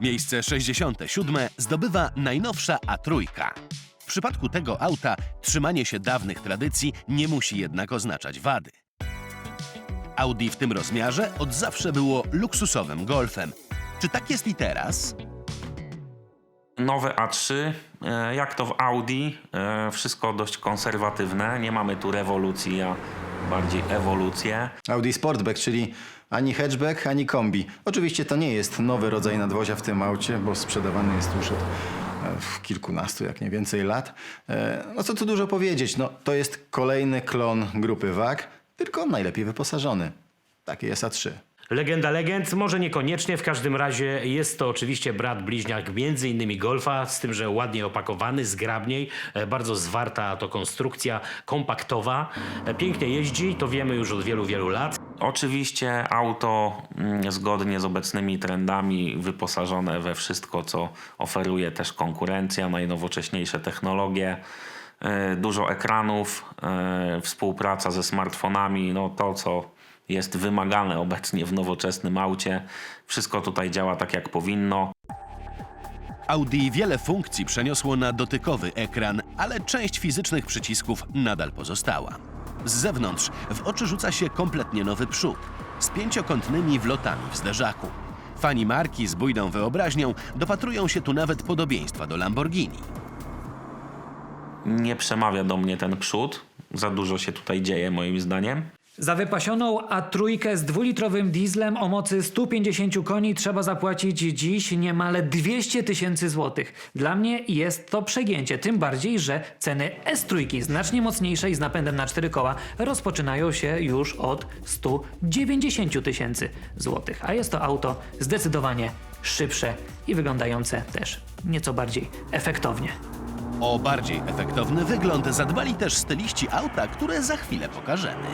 Miejsce 67 zdobywa najnowsza A3. W przypadku tego auta trzymanie się dawnych tradycji nie musi jednak oznaczać wady. Audi w tym rozmiarze od zawsze było luksusowym golfem. Czy tak jest i teraz? Nowe A3, e, jak to w Audi, e, wszystko dość konserwatywne. Nie mamy tu rewolucji, a bardziej ewolucję. Audi Sportback, czyli ani hatchback, ani kombi. Oczywiście to nie jest nowy rodzaj nadwozia w tym aucie, bo sprzedawany jest już od e, kilkunastu, jak nie więcej lat. E, No co tu dużo powiedzieć, no to jest kolejny klon grupy WAG, tylko najlepiej wyposażony. Taki jest A3. Legenda legend, może niekoniecznie, w każdym razie jest to oczywiście brat bliźniak między innymi Golfa, z tym, że ładnie opakowany, zgrabniej, e, bardzo zwarta to konstrukcja, kompaktowa, e, pięknie jeździ, to wiemy już od wielu, wielu lat. Oczywiście auto mm, zgodnie z obecnymi trendami wyposażone we wszystko, co oferuje też konkurencja, najnowocześniejsze technologie, e, dużo ekranów, współpraca ze smartfonami, no to co jest wymagane obecnie w nowoczesnym aucie. Wszystko tutaj działa tak jak powinno. Audi wiele funkcji przeniosło na dotykowy ekran, ale część fizycznych przycisków nadal pozostała. Z zewnątrz w oczy rzuca się kompletnie nowy przód z pięciokątnymi wlotami w zderzaku. Fani marki z bujną wyobraźnią dopatrują się tu nawet podobieństwa do Lamborghini. Nie przemawia do mnie ten przód. Za dużo się tutaj dzieje moim zdaniem. Za wypasioną A3 z dwulitrowym dieslem o mocy 150 koni trzeba zapłacić dziś niemal 200 tysięcy złotych. Dla mnie jest to przegięcie, tym bardziej, że ceny S3 znacznie mocniejszej z napędem na 4 koła rozpoczynają się już od 190 tysięcy złotych. A jest to auto zdecydowanie szybsze i wyglądające też nieco bardziej efektownie. O bardziej efektowny wygląd zadbali też styliści auta, które za chwilę pokażemy.